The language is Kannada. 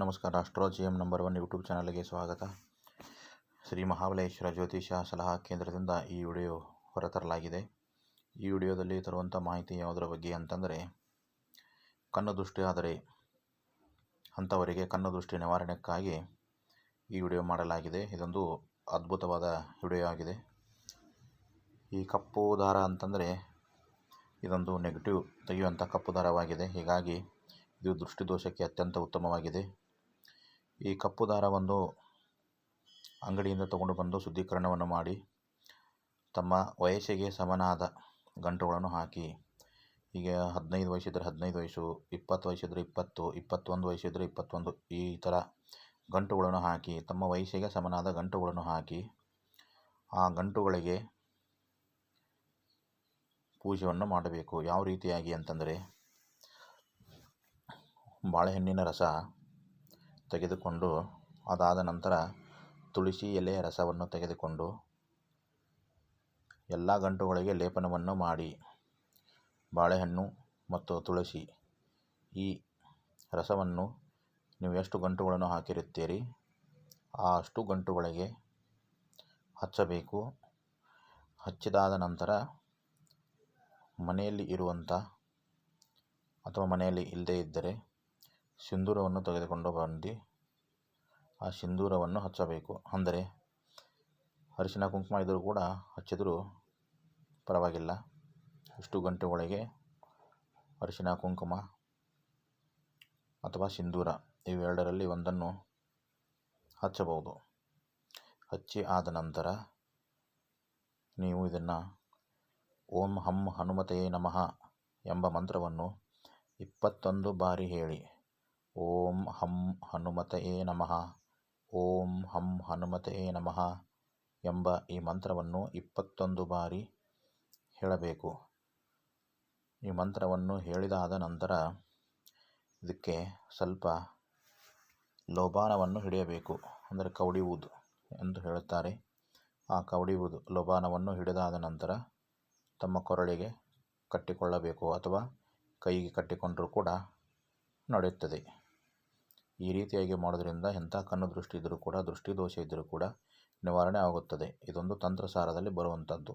ನಮಸ್ಕಾರ astrology M number one YouTube ಚಾನಲ್ಗೆ ಸ್ವಾಗತ. ಶ್ರೀ ಮಹಾಬಲೇಶ್ವರ ಜ್ಯೋತಿಷ ಸಲಹಾ ಕೇಂದ್ರದಿಂದ ಈ ವಿಡಿಯೋ ಹೊರತರಲಾಗಿದೆ. ಈ ವಿಡಿಯೋದಲ್ಲಿ ತರುವಂಥ ಮಾಹಿತಿ ಯಾವುದರ ಬಗ್ಗೆ ಅಂತಂದರೆ, ಕಣ್ಣು ದೃಷ್ಟಿ ಆದರೆ ಅಂಥವರಿಗೆ ಕಣ್ಣು ದೃಷ್ಟಿ ನಿವಾರಣೆಕ್ಕಾಗಿ ಈ ವಿಡಿಯೋ ಮಾಡಲಾಗಿದೆ. ಇದೊಂದು ಅದ್ಭುತವಾದ ವಿಡಿಯೋ ಆಗಿದೆ. ಈ ಕಪ್ಪು ದಾರ ಅಂತಂದರೆ, ಇದೊಂದು ನೆಗೆಟಿವ್ ತೆಗೆಯುವಂಥ ಕಪ್ಪು ದಾರವಾಗಿದೆ. ಹೀಗಾಗಿ ಇದು ದೃಷ್ಟಿದೋಷಕ್ಕೆ ಅತ್ಯಂತ ಉತ್ತಮವಾಗಿದೆ. ಈ ಕಪ್ಪು ದಾರವನ್ನು ಅಂಗಡಿಯಿಂದ ತಗೊಂಡು ಬಂದು ಶುದ್ಧೀಕರಣವನ್ನು ಮಾಡಿ ತಮ್ಮ ವಯಸ್ಸಿಗೆ ಸಮನಾದ ಗಂಟುಗಳನ್ನು ಹಾಕಿ, ಈಗ ಹದಿನೈದು ವಯಸ್ಸಿದ್ರೆ ಹದಿನೈದು ವಯಸ್ಸು, ಇಪ್ಪತ್ತು ವಯಸ್ಸಿದ್ರೆ ಇಪ್ಪತ್ತು, ಇಪ್ಪತ್ತೊಂದು ವಯಸ್ಸಿದ್ರೆ ಇಪ್ಪತ್ತೊಂದು, ಈ ಥರ ಗಂಟುಗಳನ್ನು ಹಾಕಿ, ತಮ್ಮ ವಯಸ್ಸಿಗೆ ಸಮನಾದ ಗಂಟುಗಳನ್ನು ಹಾಕಿ, ಆ ಗಂಟುಗಳಿಗೆ ಪೂಜೆಯನ್ನು ಮಾಡಬೇಕು. ಯಾವ ರೀತಿಯಾಗಿ ಅಂತಂದರೆ, ಬಾಳೆಹಣ್ಣಿನ ರಸ ತೆಗೆದುಕೊಂಡು ಅದಾದ ನಂತರ ತುಳಸಿ ಎಲೆಯ ರಸವನ್ನು ತೆಗೆದುಕೊಂಡು ಎಲ್ಲ ಗಂಟುಗಳಿಗೆ ಲೇಪನವನ್ನು ಮಾಡಿ. ಬಾಳೆಹಣ್ಣು ಮತ್ತು ತುಳಸಿ ಈ ರಸವನ್ನು ನೀವು ಎಷ್ಟು ಗಂಟುಗಳನ್ನು ಹಾಕಿರುತ್ತೀರಿ ಆ ಅಷ್ಟು ಗಂಟುಗಳಿಗೆ ಹಚ್ಚಬೇಕು. ಹಚ್ಚಿದಾದ ನಂತರ ಮನೆಯಲ್ಲಿ ಇರುವಂಥ ಅಥವಾ ಮನೆಯಲ್ಲಿ ಇಲ್ಲದೇ ಇದ್ದರೆ ಸಿಂಧೂರವನ್ನು ತೆಗೆದುಕೊಂಡು ಬಂದು. ಆ ಸಿಂಧೂರವನ್ನು ಹಚ್ಚಬೇಕು. ಅಂದರೆ ಅರಿಶಿನ ಕುಂಕುಮ ಇದ್ದರೂ ಕೂಡ ಹಚ್ಚಿದರೂ ಪರವಾಗಿಲ್ಲ. ಇಷ್ಟು ಗಂಟೆ ಒಳಗೆ ಅರಿಶಿನ ಕುಂಕುಮ ಅಥವಾ ಸಿಂಧೂರ ಇವೆರಡರಲ್ಲಿ ಒಂದನ್ನು ಹಚ್ಚಬಹುದು. ಹಚ್ಚಿ ಆದ ನಂತರ ನೀವು ಇದನ್ನು ಓಂ ಹಂ ಹನುಮತೆಯೇ ನಮಃ ಎಂಬ ಮಂತ್ರವನ್ನು ಇಪ್ಪತ್ತೊಂದು ಬಾರಿ ಹೇಳಿ. ಓಂ ಹಂ ಹನುಮತಯೇ ನಮಃ. ಓಂ ಹಂ ಹನುಮತಯೇ ನಮಃ ಎಂಬ ಈ ಮಂತ್ರವನ್ನು ಇಪ್ಪತ್ತೊಂದು ಬಾರಿ ಹೇಳಬೇಕು. ಈ ಮಂತ್ರವನ್ನು ಹೇಳಿದಾದ ನಂತರ ಇದಕ್ಕೆ ಸ್ವಲ್ಪ ಲೋಬಾನವನ್ನು ಹಿಡಿಯಬೇಕು. ಅಂದರೆ ಕವಡಿ ಊದು ಎಂದು ಹೇಳುತ್ತಾರೆ. ಆ ಕವಡಿ ಊದು ಲೋಬಾನವನ್ನು ಹಿಡಿದಾದ ನಂತರ ತಮ್ಮ ಕೊರಳಿಗೆ ಕಟ್ಟಿಕೊಳ್ಳಬೇಕು ಅಥವಾ ಕೈಗೆ ಕಟ್ಟಿಕೊಂಡರೂ ಕೂಡ ನಡೆಯುತ್ತದೆ. ಈ ರೀತಿಯಾಗಿ ಮಾಡೋದ್ರಿಂದ ಎಂಥ ಕಣ್ಣು ದೃಷ್ಟಿ ಇದ್ದರೂ ಕೂಡ ದೃಷ್ಟಿದೋಷ ಇದ್ದರೂ ಕೂಡ ನಿವಾರಣೆ ಆಗುತ್ತದೆ. ಇದೊಂದು ತಂತ್ರಸಾರದಲ್ಲಿ ಬರುವಂಥದ್ದು.